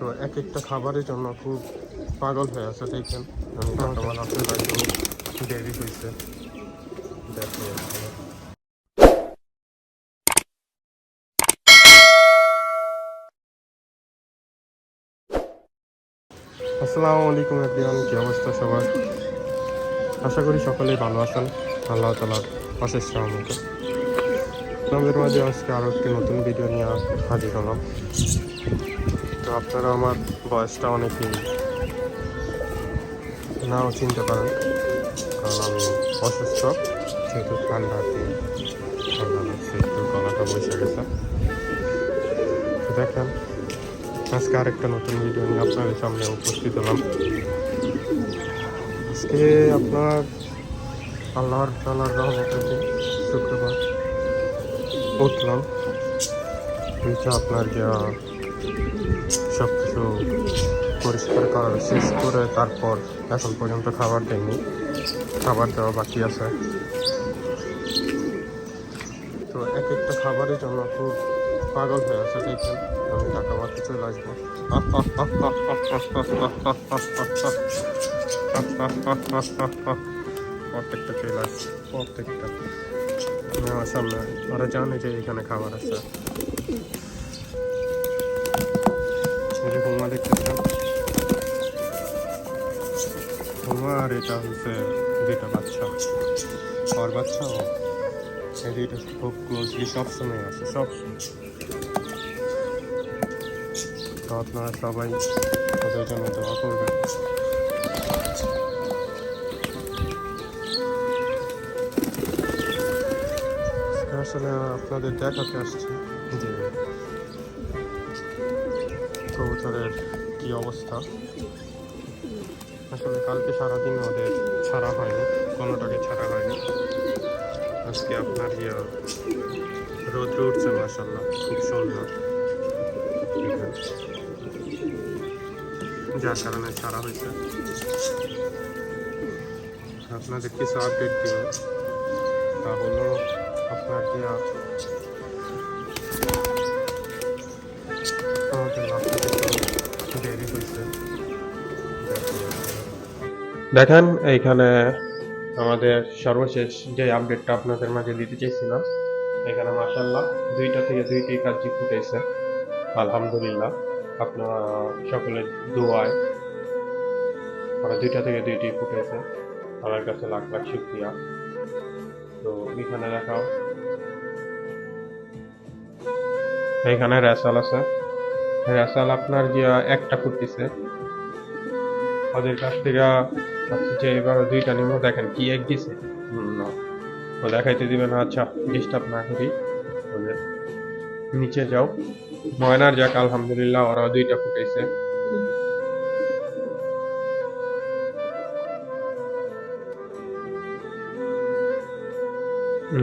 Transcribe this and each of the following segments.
তো এক একটা খাবারের জন্য খুব পাগল হয়ে আছে, দেখেন। আমি টাকা বানাতে দেরি হয়েছে। আসসালামু আলাইকুম এভরিওয়ান কি অবস্থা সবার? আশা করি সকলেই ভালো আছেন। আল্লাহ তালার অশেষ রহমতে। আপনাদের মাঝে আজকে আরও একটি নতুন ভিডিও নিয়ে হাজির হলাম। তো আপনারা আমার বয়সটা অনেকেই নাও চিনতে পারেন। কারণ আমি অসুস্থ, যেহেতু ঠান্ডাতে ঠান্ডা লাগছে একটু গলাটা বসে গেছে। দেখেন, আজকে আরেকটা নতুন ভিডিও নিয়ে আপনাদের সামনে উপস্থিত হলাম। আজকে আপনার আল্লাহর তালার রহমতের দিন শুক্রবার, উঠলাম। উঠে আপনার যা সব কিছু পরিষ্কার করার শেষ করে তারপর এখন পর্যন্ত খাবার দেয়নি খাবার দেওয়া বাকি আছে। তো এক একটা খাবারের জন্য খুব পাগল হয়ে আছে দেখেন। আমি টাকা মারতে চলে আসব। প্রত্যেকটা চলে আসছে, প্রত্যেকটা। আমার সামনে, ওরা জানে যে এখানে খাবার আছে। এই যে হুমা দেখতেছেন হুমা আর এটা হচ্ছে দুইটা বাচ্চা। আর বাচ্চা ও। এই দুইটা খুব ক্লোজলি সবসময় আছে সবসময় তো আপনারা সবাই ওদের জন্য দোয়া করবেন। আসলে আপনাদের দেখাতে আসছি। কবুতরের কি অবস্থা? আসলে কালকে সারাদিন ওদের ছাড়া হয়নি, কোনোটাকে ছাড়া হয়নি। আজকে আপনার ইয়ে রোদ উঠছে মাসাল্লাহ খুব সুন্দর। যার কারণে ছাড়া হয়েছে। আপনাদের কিছু আপডেট দিব। তা হলো, আপনার যে দেখেন, এইখানে আমাদের সর্বশেষ যে আপডেটটা আপনাদের মাঝে দিতে চাইছিলাম এখানে মাসাল্লাহ দুইটা থেকে দুইটি কাজই ফুটেছে। আলহামদুলিল্লাহ, আপনারা সকলের দোয়ায় ওরা দুইটা থেকে দুইটি ফুটেছে। আমার কাছে লাখ লাখ শুক্রিয়া। তো এখানে দেখাও। এখানে রেসাল আছে। রেসাল আপনার যে একটা ফুটতেছে। ওদের কাছ থেকে যে এবার দুইটা নিমো দেখেন কি এক দিছে। ও দেখাইতে দিবে না আচ্ছা ডিস্টার্ব না করি। ওদের নিচে যাও। ময়নার যাক, আলহামদুলিল্লাহ ওরা দুইটা ফুটেছে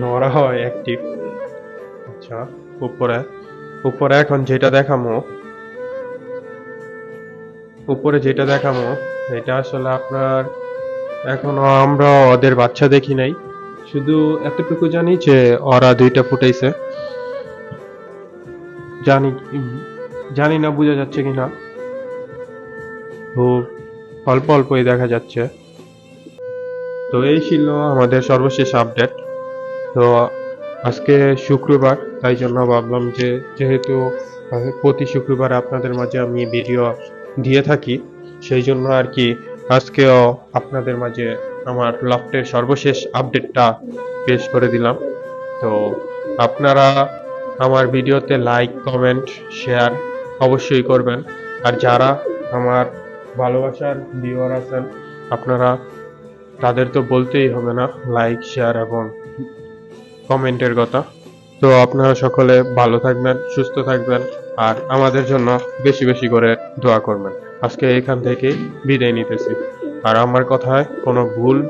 নরা হয় অ্যাক্টিভ আচ্ছা উপরে। উপরে এখন যেটা দেখামো, উপরে যেটা দেখামো এটা আসলে আপনার, এখনও আমরা ওদের বাচ্চা দেখি নাই। শুধু এতটুকু জানি যে ওরা দুইটা ফুটাইছে। জানি জানি না বোঝা যাচ্ছে কিনা। তো অল্প অল্পই দেখা যাচ্ছে। তো এই ছিল আমাদের সর্বশেষ আপডেট। তো আজকে শুক্রবার, তাই জন্য ভাবলাম যে যেহেতু প্রতি শুক্রবার আপনাদের মাঝে আমি ভিডিও দিয়ে থাকি সেই জন্য আর কি আজকেও আপনাদের মাঝে আমার লফটের সর্বশেষ আপডেটটা পেশ করে দিলাম। তো আপনারা আমার ভিডিওতে লাইক কমেন্ট শেয়ার অবশ্যই করবেন। আর যারা আমার ভালোবাসার ভিউয়ার আছেন, আপনারা তাদের তো বলতেই হবে না লাইক শেয়ার এবং কমেন্টের কথা। তো আপনারা সকলে ভালো থাকবেন, সুস্থ থাকবেন। আর আমাদের জন্য বেশি বেশি করে দোয়া করবেন। আজকে এখান থেকে বিদায় নিতেছি। আর আমার কথায় কোনো ভুল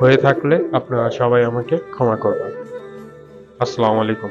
হয়ে থাকলে আপনারা সবাই আমাকে ক্ষমা করবেন। আসসালামু আলাইকুম।